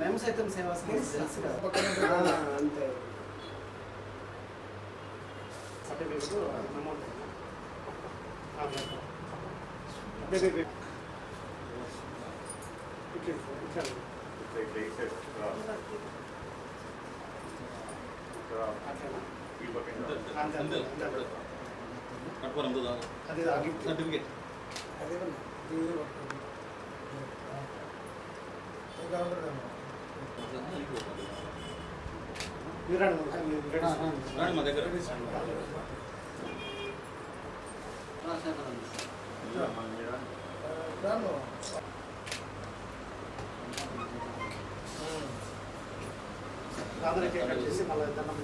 మేము సైతం సేవా సంస్థ. తెలుసు కదా అంతే సర్టిఫికెట్ గిఫ్ట్. సర్టిఫికేట్ అదే ఉన్నా. ఇది పట్టుకోండి. మీరు రండి, మీరు రండి. రాండి మా దగ్గర అందరికీ కట్ చేసి మళ్ళీ దండం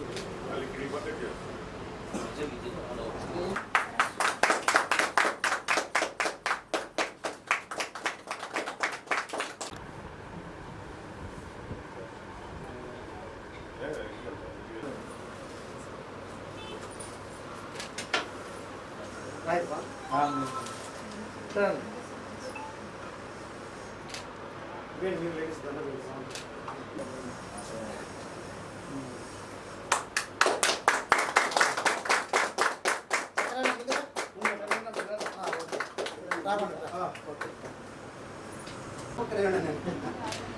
పెట్టి. రైట్ బా. రండి. మీరు మీరు లేడీస్ దండం పెట్టి. మేము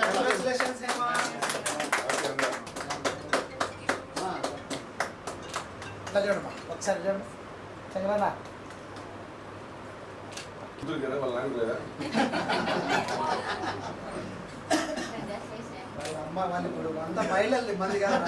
కంగ్రాచులేషన్స్ హేమా ఇట్లా చూడమ్మా ఒకసారి చూడండి చంద్రనా వాళ్ళ అమ్మ వాళ్ళ ఇప్పుడు అంతా మహిళలు మంది కాదు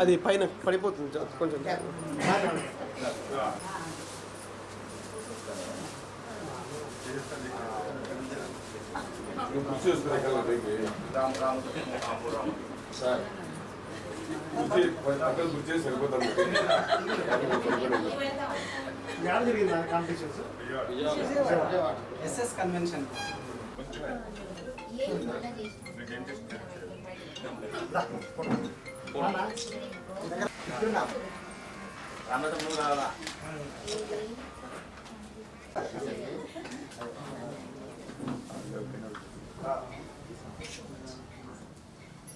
అది పైన పడిపోతుంది జా- కొంచెం సార్. యాడ జరిగిందా కాంపిటీషన్స్ ఎస్ఎస్ కన్వెన్షన్. అన్న వస్తున్నా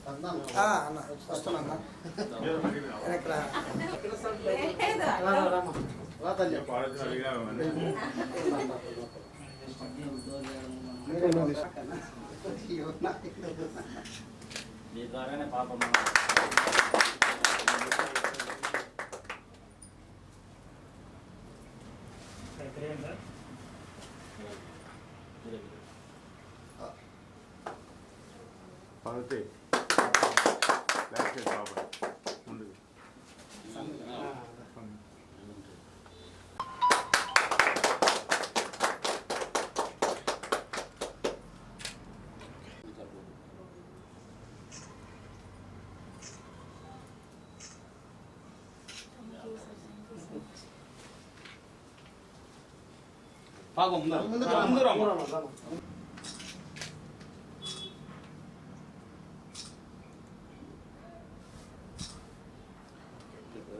అన్న వెనక్కి రా. రా, రా, రామ్మా. రా తల్లి. అయ్యో, నాకు మీ ద్వారానే పాపం పార్వతి ముందు పాపం ముందర ముందుకు రా, ముందర ముందుకు రా, రామ్మా.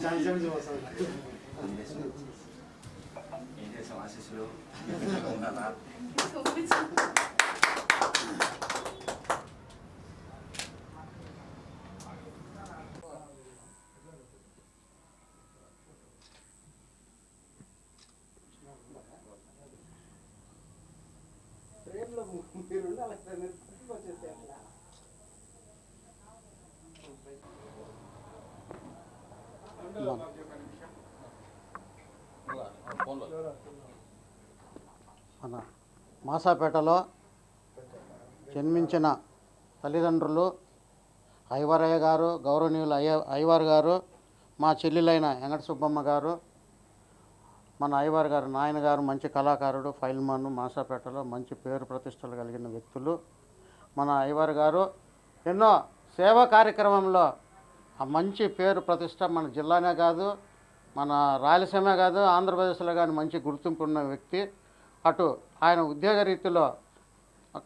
자, 이점 좋아서. 인해서 인해서 아시죠? 공나나. మన మాసాపేటలో జన్మించిన తల్లిదండ్రులు ఐవరయ్య గారు గౌరవనీయులు అయ్య ఐవార్ గారు మా చెల్లెలైన వెంకట సుబ్బమ్మ గారు మన ఐవార్ గారు నాయన గారు మంచి కళాకారుడు ఫైల్మాన్ మాసాపేటలో మంచి పేరు ప్రతిష్టలు కలిగిన వ్యక్తులు. మన ఐవార్ గారు ఎన్నో సేవా కార్యక్రమంలో ఆ మంచి పేరు ప్రతిష్ట మన జిల్లానే కాదు మన రాయలసీమ కాదు ఆంధ్రప్రదేశ్లో కానీ మంచి గుర్తింపు ఉన్న వ్యక్తి. అటు ఆయన ఉద్యోగ రీతిలో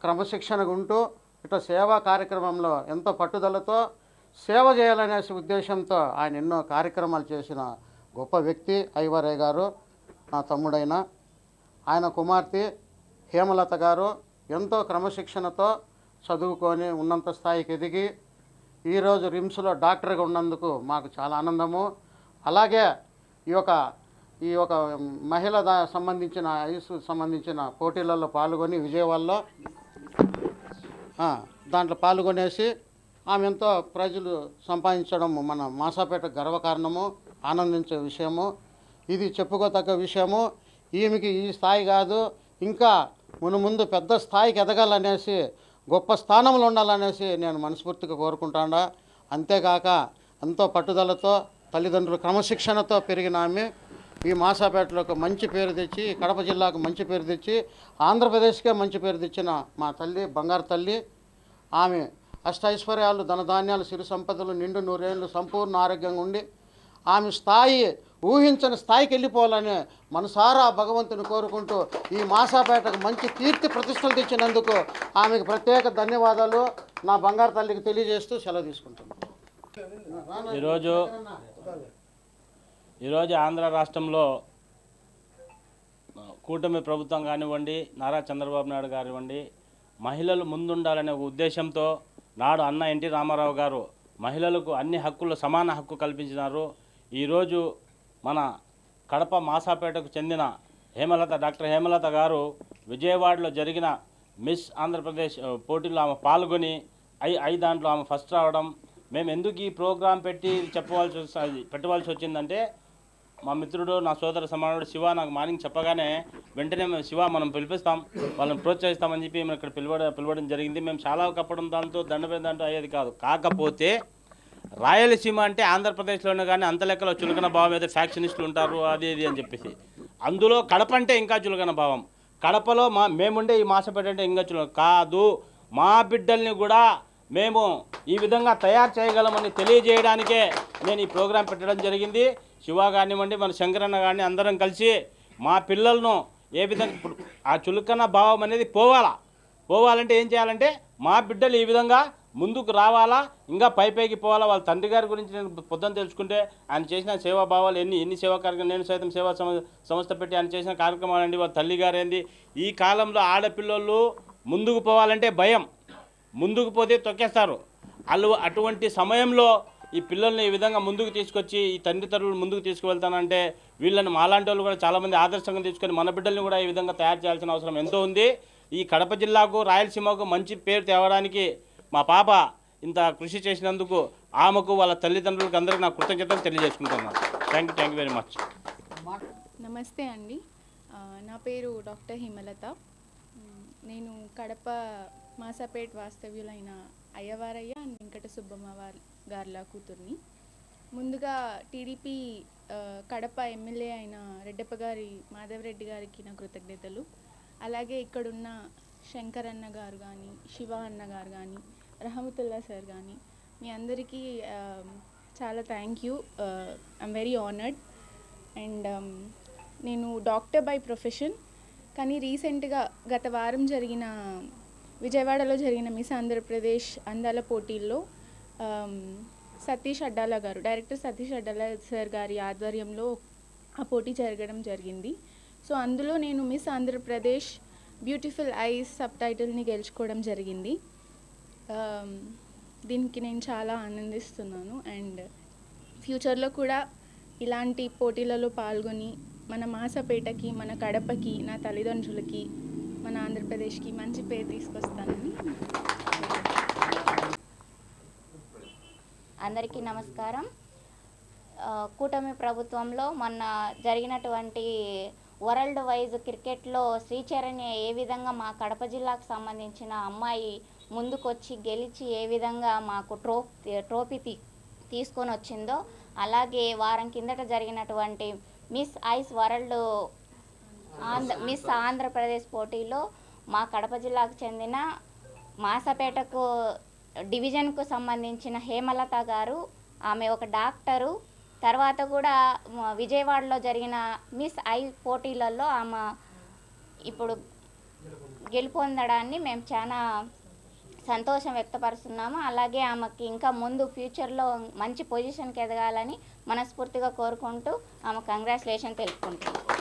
క్రమశిక్షణగా ఉంటూ ఇటు సేవా కార్యక్రమంలో ఎంతో పట్టుదలతో సేవ చేయాలనేసి ఉద్దేశంతో ఆయన ఎన్నో కార్యక్రమాలు చేసిన గొప్ప వ్యక్తి ఐవరయ్య గారు నా తమ్ముడైన. ఆయన కుమార్తె హేమలత గారు ఎంతో క్రమశిక్షణతో చదువుకొని ఉన్నంత స్థాయికి ఎదిగి ఈరోజు రిమ్స్లో డాక్టర్గా ఉన్నందుకు మాకు చాలా ఆనందము. అలాగే ఈ యొక్క ఈ యొక్క మహిళ దా సంబంధించిన ఐస్ సంబంధించిన పోటీలలో పాల్గొని విజయవాడలో దాంట్లో పాల్గొనేసి ఆమె ఎంతో ప్రజలు సంపాదించడం మన మాసాపేట గర్వకారణము ఆనందించే విషయము. ఇది చెప్పుకోతగ్గ విషయము. ఈమెకి ఈ స్థాయి కాదు. ఇంకా మును ముందు పెద్ద స్థాయికి ఎదగాలనేసి గొప్ప స్థానంలో ఉండాలనేసి నేను మనస్ఫూర్తిగా కోరుకుంటాడా. అంతేకాక ఎంతో పట్టుదలతో తల్లిదండ్రులు క్రమశిక్షణతో పెరిగిన ఆమె ఈ మాసాపేటలో ఒక మంచి పేరు తెచ్చి కడప జిల్లాకు మంచి పేరు తెచ్చి ఆంధ్రప్రదేశ్కే మంచి పేరు తెచ్చిన మా తల్లి బంగారు తల్లి. ఆమె అష్టైశ్వర్యాలు ధనధాన్యాలు సిరి సంపదలు నిండు నూరేళ్ళు సంపూర్ణ ఆరోగ్యంగా ఉండి ఆమె స్థాయి ఊహించని స్థాయికి వెళ్ళిపోవాలని మనసారా భగవంతుని కోరుకుంటూ ఈ మాసాపేటకు మంచి కీర్తి ప్రతిష్టలు తెచ్చినందుకు ఆమెకు ప్రత్యేక ధన్యవాదాలు. నా బంగారు తల్లికి తెలియజేస్తూ సెలవు తీసుకుంటున్నాను. ఈరోజు ఈరోజు ఆంధ్ర రాష్ట్రంలో కూటమి ప్రభుత్వం కానివ్వండి నారా చంద్రబాబు నాయుడు కానివ్వండి మహిళలు ముందుండాలనే ఒక ఉద్దేశంతో నాడు అన్న ఎన్టీ రామారావు గారు మహిళలకు అన్ని హక్కులు సమాన హక్కు కల్పించినారు. ఈరోజు మన కడప మాసాపేటకు చెందిన హేమలత డాక్టర్ హేమలత గారు విజయవాడలో జరిగిన మిస్ ఆంధ్రప్రదేశ్ పోటీలో ఆమె పాల్గొని ఐ ఐ దాంట్లో ఆమె ఫస్ట్ రావడం మేము ఎందుకు ఈ ప్రోగ్రాం పెట్టి చెప్పవలసి వస్తుంది పెట్టవలసి వచ్చిందంటే మా మిత్రుడు నా సోదర సమానుడు శివ నాకు మార్నింగ్ చెప్పగానే వెంటనే మేము శివ మనం పిలిపిస్తాం వాళ్ళని ప్రోత్సహిస్తామని చెప్పి మేము ఇక్కడ పిలవడం పిలవడం జరిగింది. మేము చాలా కప్పడం దాంతో దండపే అయ్యేది కాదు. కాకపోతే రాయలసీమ అంటే ఆంధ్రప్రదేశ్లోనే కానీ అంత లెక్కలో చులకన భావం ఏదో ఫ్యాక్షనిస్టులు ఉంటారు అది ఇది అని చెప్పేసి. అందులో కడప అంటే ఇంకా చులకన భావం. కడపలో మా మేముండే ఈ మాసపేట అంటే ఇంకా చులకన. కాదు మా బిడ్డల్ని కూడా మేము ఈ విధంగా తయారు చేయగలమని తెలియజేయడానికే నేను ఈ ప్రోగ్రాం పెట్టడం జరిగింది. శివ కానివ్వండి మన శంకరన్న కానీ అందరం కలిసి మా పిల్లలను ఏ విధంగా ఆ చులకన భావం అనేది పోవాలా? పోవాలంటే ఏం చేయాలంటే మా బిడ్డలు ఈ విధంగా ముందుకు రావాలా? ఇంకా పై పైకి పోవాలా? వాళ్ళ తండ్రి గారి గురించి నేను పొద్దున తెలుసుకుంటే ఆయన చేసిన సేవాభావాలు ఎన్ని ఎన్ని సేవా కార్యక్రమం నేను సైతం సేవా సంస్థ పెట్టి ఆయన చేసిన కార్యక్రమాలు అండి. వాళ్ళ తల్లి గారేంది ఈ కాలంలో ఆడపిల్లలు ముందుకు పోవాలంటే భయం. ముందుకు పోతే తొక్కేస్తారు. వాళ్ళు అటువంటి సమయంలో ఈ పిల్లల్ని ఈ విధంగా ముందుకు తీసుకొచ్చి ఈ తండ్రి తరువులు ముందుకు తీసుకువెళ్తానంటే వీళ్ళని మాలాంటి వాళ్ళు కూడా చాలామంది ఆదర్శంగా తీసుకొని మన బిడ్డల్ని కూడా ఈ విధంగా తయారు చేయాల్సిన అవసరం ఎంతో ఉంది. ఈ కడప జిల్లాకు రాయలసీమకు మంచి పేరు తేవడానికి మా పాప ఇంత కృషి చేసినందుకు ఆమెకు వాళ్ళ తల్లిదండ్రులకు అందరికీ నా కృతజ్ఞతలు తెలియజేసుకుంటున్నాను thank you thank you very much నమస్తే అండి. నా పేరు డాక్టర్ హిమలత. నేను కడప మాసాపేట్ వాస్తవ్యులైన అయ్యవారయ్య అండ్ వెంకట సుబ్బమ్మ వారి గార్ల కూతుర్ని. ముందుగా టీడీపీ కడప ఎమ్మెల్యే అయిన రెడ్డప్ప గారి మాధవరెడ్డి గారికి నా కృతజ్ఞతలు. అలాగే ఇక్కడున్న శంకర్ అన్న గారు కానీ శివ అన్న గారు కానీ రహమతుల్లా సార్ కానీ మీ అందరికీ చాలా thank you. I'm very honoured. And నేను డాక్టర్ బై ప్రొఫెషన్. కానీ రీసెంట్గా గత వారం జరిగిన విజయవాడలో జరిగిన మిస్ ఆంధ్రప్రదేశ్ అందాల పోటీల్లో సతీష్ అడ్డాల గారు డైరెక్టర్ సతీష్ అడ్డాల సార్ గారి ఆధ్వర్యంలో ఆ పోటీ జరగడం జరిగింది. సో అందులో నేను miss Andhra Pradesh beautiful eyes sub టైటిల్ని గెలుచుకోవడం జరిగింది. దీనికి నేను చాలా ఆనందిస్తున్నాను. అండ్ ఫ్యూచర్లో కూడా ఇలాంటి పోటీలలో పాల్గొని మన మాసపేటకి మన కడపకి నా తల్లిదండ్రులకి మన ఆంధ్రప్రదేశ్కి మంచి పేరు తీసుకొస్తానని. అందరికీ నమస్కారం. కూటమి ప్రభుత్వంలో మొన్న జరిగినటువంటి వరల్డ్ వైజ్ క్రికెట్లో శ్రీచరణ్య ఏ విధంగా మా కడప జిల్లాకు సంబంధించిన అమ్మాయి ముందుకొచ్చి గెలిచి ఏ విధంగా మాకు ట్రో ట్రోఫీ తీ తీసుకొని వచ్చిందో అలాగే వారం కిందట జరిగినటువంటి miss eyes world Andhra miss Andhra Pradesh పోటీలో మా కడప జిల్లాకు చెందిన మాసపేటకు డివిజన్కు సంబంధించిన హేమలత గారు ఆమె ఒక డాక్టరు. తర్వాత కూడా విజయవాడలో జరిగిన మిస్ ఐ పోటీలలో ఆమె ఇప్పుడు గెలుపొందడాన్ని మేము చాలా సంతోషం వ్యక్తపరుస్తున్నాము. అలాగే ఆమెకి ఇంకా ముందు ఫ్యూచర్లో మంచి పొజిషన్కి ఎదగాలని మనస్ఫూర్తిగా కోరుకుంటూ ఆమె కంగ్రాచులేషన్ తెలుపుకుంటున్నాం.